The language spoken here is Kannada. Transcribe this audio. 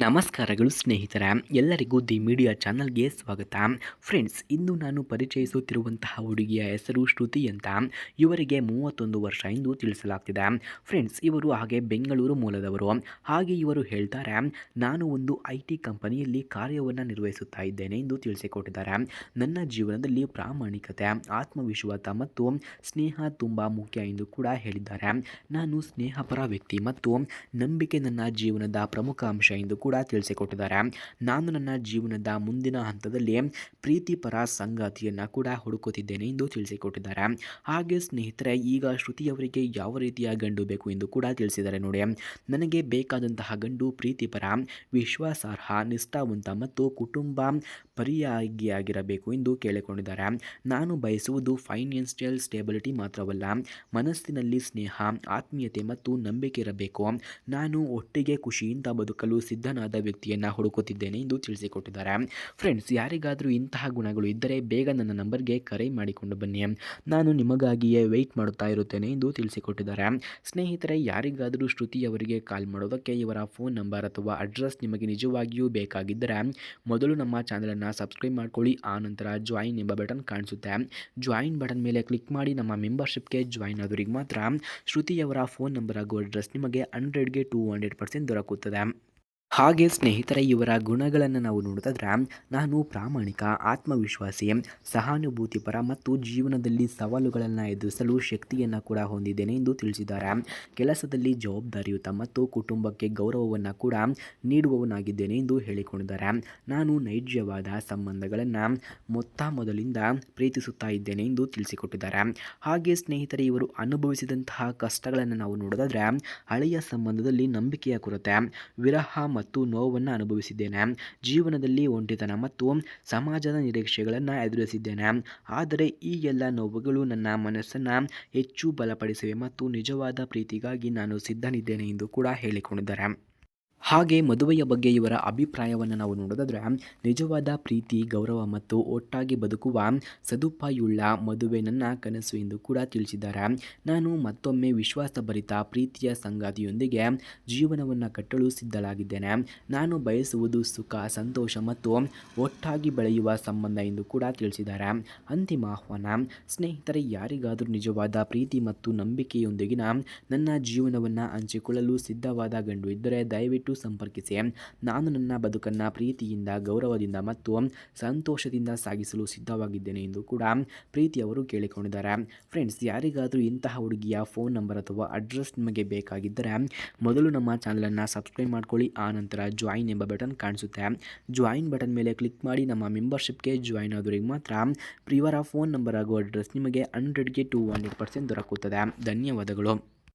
ನಮಸ್ಕಾರಗಳು ಸ್ನೇಹಿತರ, ಎಲ್ಲರಿಗೂ ದಿ ಮೀಡಿಯಾ ಚಾನಲ್ಗೆ ಸ್ವಾಗತ. ಫ್ರೆಂಡ್ಸ್, ಇಂದು ನಾನು ಪರಿಚಯಿಸುತ್ತಿರುವಂತಹ ಹುಡುಗಿಯ ಹೆಸರು ಶ್ರುತಿ ಅಂತ ಇವರಿಗೆ ಮೂವತ್ತೊಂದು ವರ್ಷ ಎಂದು ತಿಳಿಸಲಾಗ್ತಿದೆ. ಫ್ರೆಂಡ್ಸ್, ಇವರು ಹಾಗೆ ಬೆಂಗಳೂರು ಮೂಲದವರು. ಹಾಗೆ ಇವರು ಹೇಳ್ತಾರೆ, ನಾನು ಒಂದು ಐ ಟಿ ಕಂಪನಿಯಲ್ಲಿ ಕಾರ್ಯವನ್ನು ನಿರ್ವಹಿಸುತ್ತಾ ಇದ್ದೇನೆ ಎಂದು ತಿಳಿಸಿಕೊಟ್ಟಿದ್ದಾರೆ. ನನ್ನ ಜೀವನದಲ್ಲಿ ಪ್ರಾಮಾಣಿಕತೆ, ಆತ್ಮವಿಶ್ವಾಸ ಮತ್ತು ಸ್ನೇಹ ತುಂಬ ಮುಖ್ಯ ಎಂದು ಕೂಡ ಹೇಳಿದ್ದಾರೆ. ನಾನು ಸ್ನೇಹಪರ ವ್ಯಕ್ತಿ ಮತ್ತು ನಂಬಿಕೆ ನನ್ನ ಜೀವನದ ಪ್ರಮುಖ ಅಂಶ ಎಂದು ಕೂಡ ತಿಳಿಸಿಕೊಟ್ಟಿದ್ದಾರೆ. ನಾನು ನನ್ನ ಜೀವನದ ಮುಂದಿನ ಹಂತದಲ್ಲಿ ಪ್ರೀತಿಪರ ಸಂಗಾತಿಯನ್ನು ಕೂಡ ಹುಡುಕುತ್ತಿದ್ದೇನೆ ಎಂದು ತಿಳಿಸಿಕೊಟ್ಟಿದ್ದಾರೆ. ಹಾಗೆ ಸ್ನೇಹಿತರೆ, ಈಗ ಶ್ರುತಿಯವರಿಗೆ ಯಾವ ರೀತಿಯ ಗಂಡು ಬೇಕು ಎಂದು ಕೂಡ ತಿಳಿಸಿದ್ದಾರೆ ನೋಡಿ. ನನಗೆ ಬೇಕಾದಂತಹ ಗಂಡು ಪ್ರೀತಿಪರ ವಿಶ್ವಾಸಾರ್ಹ, ನಿಷ್ಠಾವಂತ ಮತ್ತು ಕುಟುಂಬ ಪರಿಯಾಗಿಯಾಗಿರಬೇಕು ಎಂದು ಕೇಳಿಕೊಂಡಿದ್ದಾರೆ. ನಾನು ಬಯಸುವುದು ಫೈನಾನ್ಷಿಯಲ್ ಸ್ಟೇಬಿಲಿಟಿ ಮಾತ್ರವಲ್ಲ, ಮನಸ್ಸಿನಲ್ಲಿ ಸ್ನೇಹ, ಆತ್ಮೀಯತೆ ಮತ್ತು ನಂಬಿಕೆ ಇರಬೇಕು. ನಾನು ಒಟ್ಟಿಗೆ ಖುಷಿಯಿಂದ ಬದುಕಲು ಸಿದ್ಧನಾದ ವ್ಯಕ್ತಿಯನ್ನು ಹುಡುಕುತ್ತಿದ್ದೇನೆ ಎಂದು ತಿಳಿಸಿಕೊಟ್ಟಿದ್ದಾರೆ. ಫ್ರೆಂಡ್ಸ್ ಯಾರಿಗಾದರೂ ಇಂತಹ ಗುಣಗಳು ಇದ್ದರೆ ಬೇಗ ನನ್ನ ನಂಬರ್ಗೆ ಕರೆ ಮಾಡಿಕೊಂಡು ಬನ್ನಿ. ನಾನು ನಿಮಗಾಗಿಯೇ ವೆಯ್ಟ್ ಮಾಡುತ್ತಾ ಇರುತ್ತೇನೆ ಎಂದು ತಿಳಿಸಿಕೊಟ್ಟಿದ್ದಾರೆ. ಸ್ನೇಹಿತರೆ, ಯಾರಿಗಾದರೂ ಶ್ರುತಿ ಅವರಿಗೆ ಕಾಲ್ ಮಾಡೋದಕ್ಕೆ ಇವರ ಫೋನ್ ನಂಬರ್ ಅಥವಾ ಅಡ್ರೆಸ್ ನಿಮಗೆ ನಿಜವಾಗಿಯೂ ಬೇಕಾಗಿದ್ದರೆ ಮೊದಲು ನಮ್ಮ ಚಾನಲನ್ನು ಸಬ್ಸ್ಕ್ರೈಬ್ ಮಾಡ್ಕೊಳ್ಳಿ, ಆ ನಂತರ ಜಾಯಿನ್ ಎಂಬ ಬಟನ್ ಕಾಣಿಸುತ್ತೆ. ಜಾಯಿನ್ ಬಟನ್ ಮೇಲೆ ಕ್ಲಿಕ್ ಮಾಡಿ ನಮ್ಮ ಮೆಂಬರ್ಶಿಪ್ಗೆ ಜಾಯಿನ್ ಆದವರಿಗೆ ಮಾತ್ರ ಶ್ರುತಿಯವರ ಫೋನ್ ನಂಬರ್ ಹಾಗೂ ಅಡ್ರೆಸ್ ನಿಮಗೆ ಹಂಡ್ರೆಡ್ಗೆ ಟೂ ಹಂಡ್ರೆಡ್ ಪರ್ಸೆಂಟ್ ದೊರಕುತ್ತದೆ. ಹಾಗೆ ಸ್ನೇಹಿತರ, ಇವರ ಗುಣಗಳನ್ನು ನಾವು ನೋಡಿದ್ರೆ ನಾನು ಪ್ರಾಮಾಣಿಕ, ಆತ್ಮವಿಶ್ವಾಸಿ, ಸಹಾನುಭೂತಿಪರ ಮತ್ತು ಜೀವನದಲ್ಲಿ ಸವಾಲುಗಳನ್ನು ಎದುರಿಸಲು ಶಕ್ತಿಯನ್ನು ಕೂಡ ಹೊಂದಿದ್ದೇನೆ ಎಂದು ತಿಳಿಸಿದ್ದಾರೆ. ಕೆಲಸದಲ್ಲಿ ಜವಾಬ್ದಾರಿಯುತ ಮತ್ತು ಕುಟುಂಬಕ್ಕೆ ಗೌರವವನ್ನು ಕೂಡ ನೀಡುವವನಾಗಿದ್ದೇನೆ ಎಂದು ಹೇಳಿಕೊಂಡಿದ್ದಾರೆ. ನಾನು ನೈಜವಾದ ಸಂಬಂಧಗಳನ್ನು ಮೊತ್ತ ಮೊದಲಿಂದ ಪ್ರೀತಿಸುತ್ತಾ ಇದ್ದೇನೆ ಎಂದು ತಿಳಿಸಿಕೊಟ್ಟಿದ್ದಾರೆ. ಹಾಗೆ ಸ್ನೇಹಿತರೆ, ಇವರು ಅನುಭವಿಸಿದಂತಹ ಕಷ್ಟಗಳನ್ನು ನಾವು ನೋಡೋದಾದ್ರೆ ಹಳೆಯ ಸಂಬಂಧದಲ್ಲಿ ನಂಬಿಕೆಯ ಕೊರತೆ, ವಿರಹ ಮತ್ತು ನೋವನ್ನು ಅನುಭವಿಸಿದ್ದೇನೆ. ಜೀವನದಲ್ಲಿ ಒಂಟಿತನ ಮತ್ತು ಸಮಾಜದ ನಿರೀಕ್ಷೆಗಳನ್ನು ಎದುರಿಸಿದ್ದೇನೆ. ಆದರೆ ಈ ಎಲ್ಲ ನೋವುಗಳು ನನ್ನ ಮನಸ್ಸನ್ನು ಹೆಚ್ಚು ಬಲಪಡಿಸಿವೆ ಮತ್ತು ನಿಜವಾದ ಪ್ರೀತಿಗಾಗಿ ನಾನು ಸಿದ್ಧನಿದ್ದೇನೆ ಎಂದು ಕೂಡ ಹೇಳಿಕೊಂಡಿದ್ದಾರೆ. ಹಾಗೆ ಮದುವೆಯ ಬಗ್ಗೆ ಇವರ ಅಭಿಪ್ರಾಯವನ್ನು ನಾವು ನೋಡೋದಾದ್ರೆ, ನಿಜವಾದ ಪ್ರೀತಿ, ಗೌರವ ಮತ್ತು ಒಟ್ಟಾಗಿ ಬದುಕುವ ಸದುಪಾಯುಳ್ಳ ಮದುವೆ ನನ್ನ ಕನಸು ಎಂದು ಕೂಡ ತಿಳಿಸಿದ್ದಾರೆ. ನಾನು ಮತ್ತೊಮ್ಮೆ ವಿಶ್ವಾಸಭರಿತ ಪ್ರೀತಿಯ ಸಂಗಾತಿಯೊಂದಿಗೆ ಜೀವನವನ್ನು ಕಟ್ಟಲು ಸಿದ್ಧಳಾಗಿದ್ದೇನೆ. ನಾನು ಬಯಸುವುದು ಸುಖ, ಸಂತೋಷ ಮತ್ತು ಒಟ್ಟಾಗಿ ಬೆಳೆಯುವ ಸಂಬಂಧ ಎಂದು ಕೂಡ ತಿಳಿಸಿದ್ದಾರೆ. ಅಂತಿಮ ಆಹ್ವಾನ, ಸ್ನೇಹಿತರೆ, ಯಾರಿಗಾದರೂ ನಿಜವಾದ ಪ್ರೀತಿ ಮತ್ತು ನಂಬಿಕೆಯೊಂದಿಗಿನ ನನ್ನ ಜೀವನವನ್ನು ಹಂಚಿಕೊಳ್ಳಲು ಸಿದ್ಧವಾದ ಗಂಡು ಇದ್ದರೆ ದಯವಿಟ್ಟು ಸಂಪರ್ಕಿಸಿ. ನಾನು ನನ್ನ ಬದುಕನ್ನು ಪ್ರೀತಿಯಿಂದ, ಗೌರವದಿಂದ ಮತ್ತು ಸಂತೋಷದಿಂದ ಸಾಗಿಸಲು ಸಿದ್ಧವಾಗಿದ್ದೇನೆ ಎಂದು ಕೂಡ ಪ್ರೀತಿಯವರು ಕೇಳಿಕೊಂಡಿದ್ದಾರೆ. ಫ್ರೆಂಡ್ಸ್ ಯಾರಿಗಾದರೂ ಇಂತಹ ಹುಡುಗಿಯ ಫೋನ್ ನಂಬರ್ ಅಥವಾ ಅಡ್ರೆಸ್ ನಿಮಗೆ ಬೇಕಾಗಿದ್ದರೆ ಮೊದಲು ನಮ್ಮ ಚಾನಲನ್ನು ಸಬ್ಸ್ಕ್ರೈಬ್ ಮಾಡ್ಕೊಳ್ಳಿ, ಆ ನಂತರ ಜಾಯಿನ್ ಎಂಬ ಬಟನ್ ಕಾಣಿಸುತ್ತೆ. ಜಾಯಿನ್ ಬಟನ್ ಮೇಲೆ ಕ್ಲಿಕ್ ಮಾಡಿ ನಮ್ಮ ಮೆಂಬರ್ಶಿಪ್ಗೆ ಜಾಯಿನ್ ಆದವರಿಗೆ ಮಾತ್ರ ಪ್ರಿಯವರ ಫೋನ್ ನಂಬರ್ ಹಾಗೂ ಅಡ್ರೆಸ್ ನಿಮಗೆ ಹಂಡ್ರೆಡ್ಗೆ ಟು ಹಂಡ್ರೆಡ್ ಪರ್ಸೆಂಟ್ ದೊರಕುತ್ತದೆ. ಧನ್ಯವಾದಗಳು.